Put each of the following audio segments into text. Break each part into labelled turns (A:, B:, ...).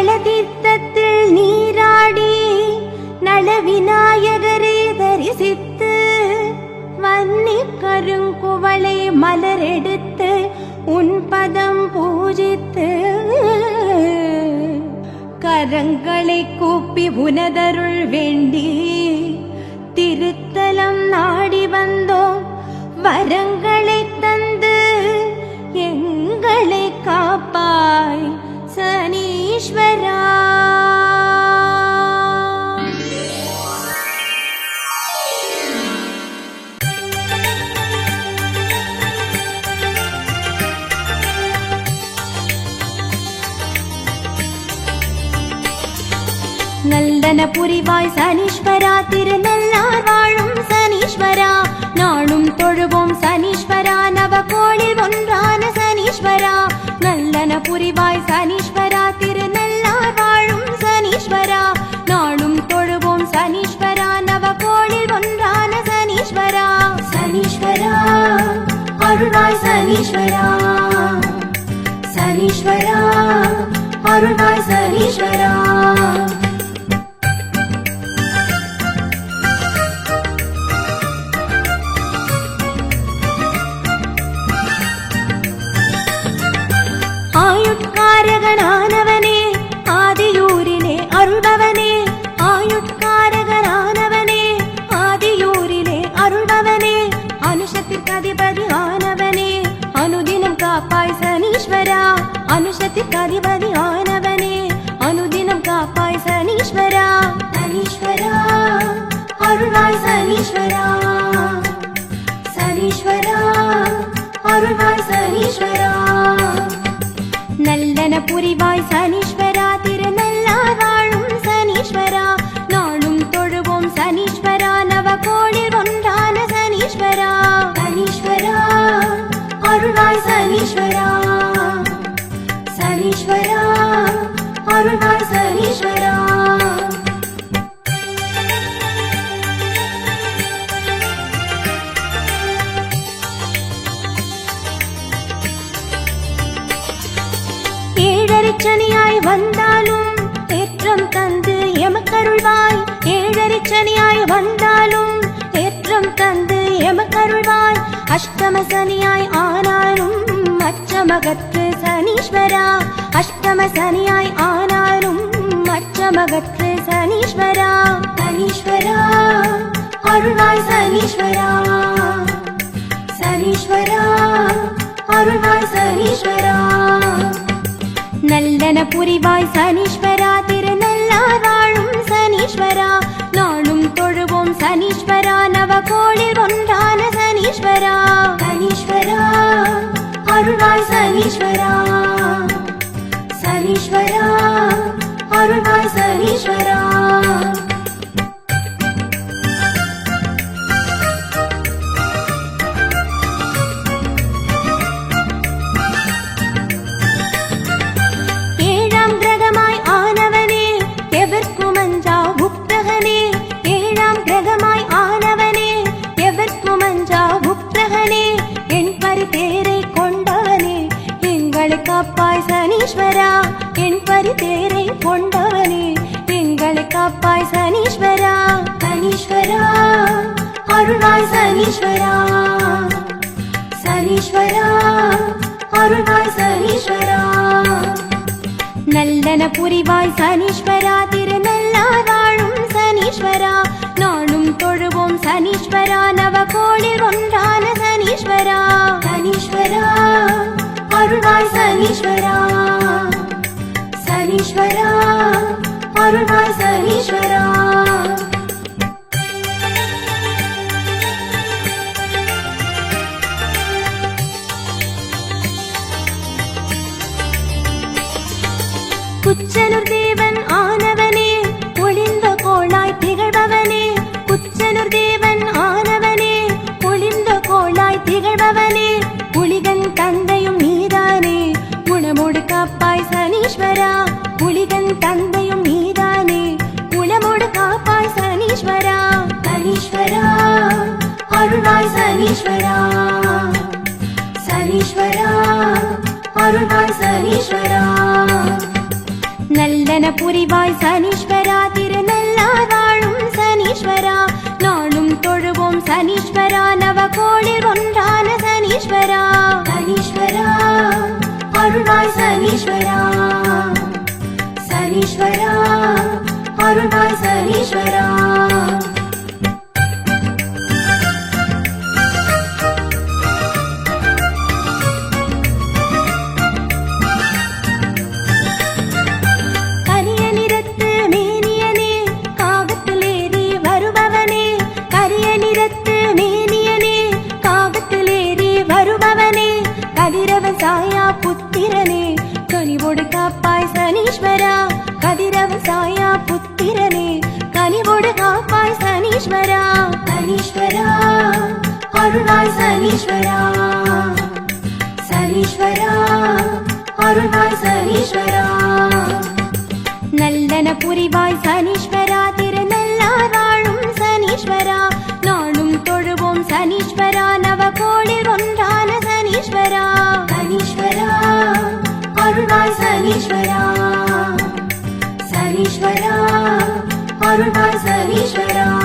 A: நளதீர்த்தத்தில் நீராடி நளவிநாயகரை தரிசித்து வன்னி கருங்குவளை மலரெடுத்து உன் பதம் பூஜித்து கரங்களை கூப்பி உனதருள் வேண்டி திருத்தலம் நாடி வந்தோம். வரங்க நல்லன புரிவாய் சனீஸ்வரா திருநெல்லார் வாழும் சனீஸ்வரா. நாளும் தொழுவோம் சனீஸ்வரா நவ நவகோளில் ஒன்றான சனீஸ்வரா. நல்லன புரிவாய் சனீஸ்வரா திருநெல்லார் வாழும் சனீஸ்வரா. நாளும் தொழுவோம் சனீஸ்வரா நவ நவகோளில் ஒன்றான சனீஸ்வரா. சனீஸ்வரா அருள்வாய் சனீஸ்வரா. சனீஸ்வரா அருள்வாய் சனீஸ்வரா. அனுஷத்திற்கு அதிபதி ஆனவனே அனுதினம் காப்பாய் சனீஸ்வரா. சனீஸ்வரா அருள்வாய் சனீஸ்வரா. சனீஸ்வரா அருள்வாய் சனீஸ்வரா. நல்லன புரிவாய் சனீஸ்வரா. ஏழரிச்சனியாய் வந்தாலும் ஏற்றம் தந்து எமக்கருள்வாய் அஷ்டம சனியாய் ஆனாலும் அச்சமகற்று சனீஸ்வரா. அஷ்டம சனியாய் ஆனாலும் அச்சமகற்று சனீஸ்வரா. சனீஸ்வரா அருள்வாய் சனீஸ்வரா. சனீஸ்வரா அருள்வாய் சனீஸ்வரா. நல்லன புரிவாய் சனீஸ்வரா திருநள்ளார் வாழும் சனீஸ்வரா நாளும் தொழுவோம் சனீஸ்வரா. சனீஸ்வரா என் பரி கொண்டவனே எங்களை காப்பாய் சனீஸ்வரா. சனீஸ்வரா அருணாய் சனீஸ்வரா. சனீஸ்வரா அருணாய் சனீஸ்வரா. நல்லன புரிவாய் சனீஸ்வரா திருநள்ளார் வாழும் சனீஸ்வரா. நாளும் தொழுவோம் சனீஸ்வரா நவ நவகோளில் ஒன்றான சனீஸ்வரா. சனீஸ்வரா அருள்வாய் சனீஸ்வரா. சனீஸ்வரா அருள்வாய் சனீஸ்வரா. சனீஸ்வரா புலிகன் தந்தையும் நீதானே. குணமோடு காப்பாய் சனீஸ்வரா. சனீஸ்வரா அருள்வாய் சனீஸ்வரா. சனீஸ்வரா அருள்வாய் சனீஸ்வரா. நல்லன புரிவாய் சனீஸ்வரா திருநள்ளார் வாழும் சனீஸ்வரா. நாளும் தொழுவோம் சனீஸ்வரா நவகோளில் ஒன்றான சனீஸ்வரா. சனீஸ்வரா சனீஸ்வரா சனீஸ்வரா. சனீஸ்வரா அருளாய் சனீஸ்வரா சனீஸ்வரா அருள்வாய் சனீஸ்வரா நல்லன புரிவாய் சனீஸ்வரா திருநள்ளார் வாழும் சனீஸ்வரா. நாளும் தொழுவோம் சனீஸ்வரா நவகோளில் ஒன்றான சனீஸ்வரா. சனீஸ்வரா அருள்வாய் சனீஸ்வரா. சனீஸ்வரா அருள்வாய் சனீஸ்வரா.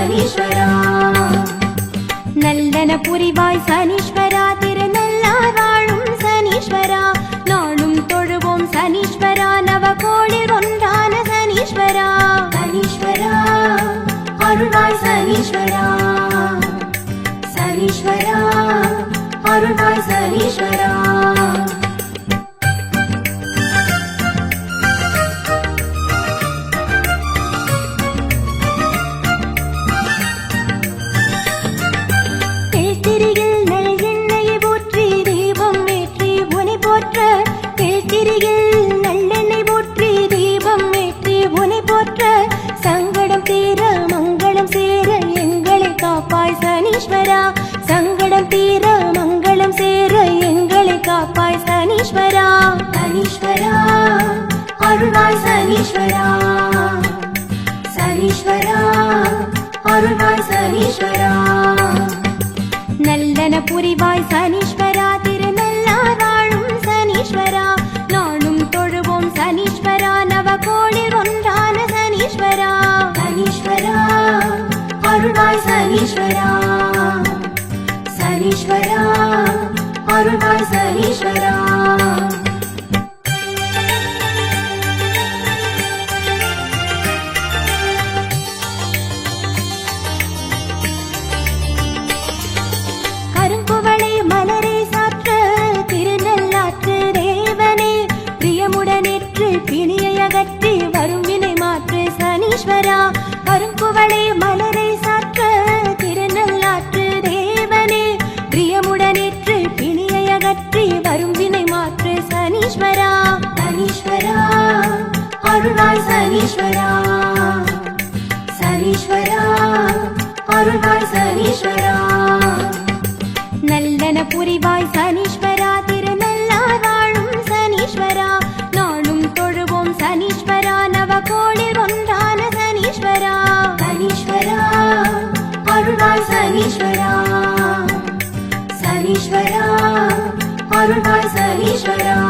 A: சனீஸ்வரா. நல்லன புரிவாய் சனீஸ்வரா திருநள்ளார் வாழும் சனீஸ்வரா. நாளும் தொழுவோம் சனீஸ்வரா நவ நவகோளில் ஒன்றான சனீஸ்வரா. சனீஸ்வரா அருள்வாய் சனீஸ்வரா. சனீஸ்வரா அருள்வாய் சனீஸ்வரா. சனீஸ்வரா சனீஸ்வரா அருணாய் சனீஸ்வரா. சனீஸ்வரா அருணாய் சனீஸ்வரா. நல்லன புரிவாய் சனீஸ்வரா திருநள்ளார் வாழும் சனீஸ்வரா. நாளும் தொழுவோம் சனீஸ்வரா நவகோளில் ஒன்றான சனீஸ்வரா. சனீஸ்வரா அருணாய் சனீஸ்வரா. சனீஸ்வரா அருள்வாய் சனீஸ்வரா பிணியை அகற்றி வரும் வினை மாற்று சனீஸ்வரா கரும்புவளை மலரை சாற்ற திருநள்ளாற்று அருள்வாய் சனீஸ்வரா. சனீஸ்வரா அருள்வாய் சனீஸ்வரா. நல்லன புரிவாய் சனீஸ்வரா திருநள்ளார் வாழும் சனீஸ்வரா. நாளும் தொழுவோம் சனீஸ்வரா நவ நவகோளில் ஒன்றான சனீஸ்வரா. சனீஸ்வரா அருள்வாய் சனீஸ்வரா. சனீஸ்வரா அருள்வாய் சனீஸ்வரா.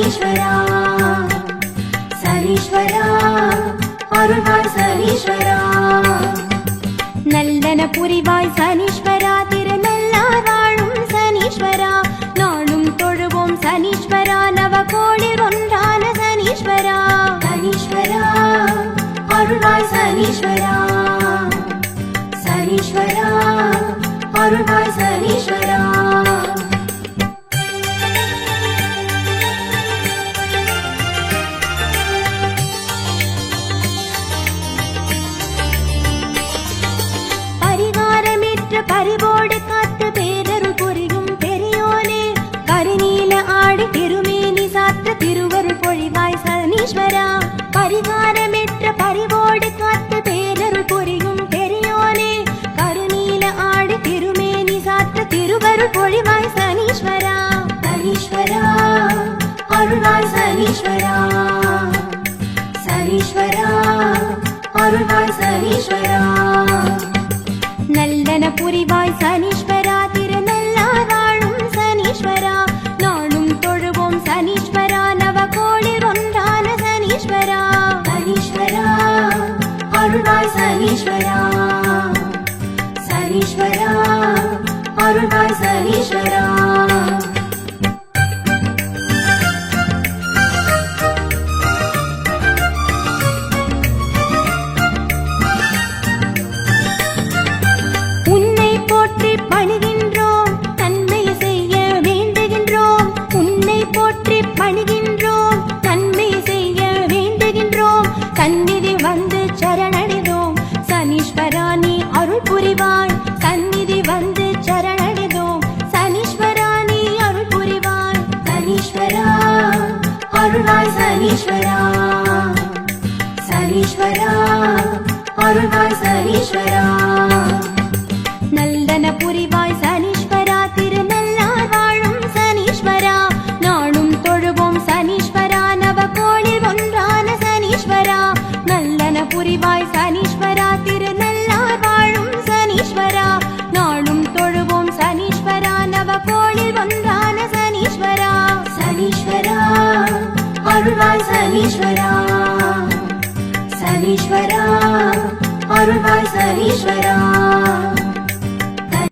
A: சரீஸ்வரா. சரீஸ்வரா சனீஸ்வரா அருள்வாய் சனீஸ்வரா நல்லன புரிவாய் சனீஸ்வரா திருநல்லா வாழும் சனீஸ்வரா. நாளும் தொழுவோம் சனீஸ்வரா நவ நவகோளில் ஒன்றான சனீஸ்வரா. சனீஸ்வரா அருள்வாய் சனீஸ்வரா. சனீஸ்வரா அருள்வாய் सनीश्वरा। हरिश्वर अरुणा सरीश्वर सरीश्वर अरुणां सरीश्वर அருள்வாய் உன்னை போற்றி பணிகின்றோம் நன்மை செய்ய வேண்டுகின்றோம். உன்னை போற்றி பணிகின்றோம் நன்மை செய்ய வேண்டுகின்றோம். சந்நிதி வந்து சரணடைதோம் சனீஸ்வரா நீ அருள் புரிவாய். सरीश्वरा सरीश्वरा அருள்வாய் சனீஸ்வரா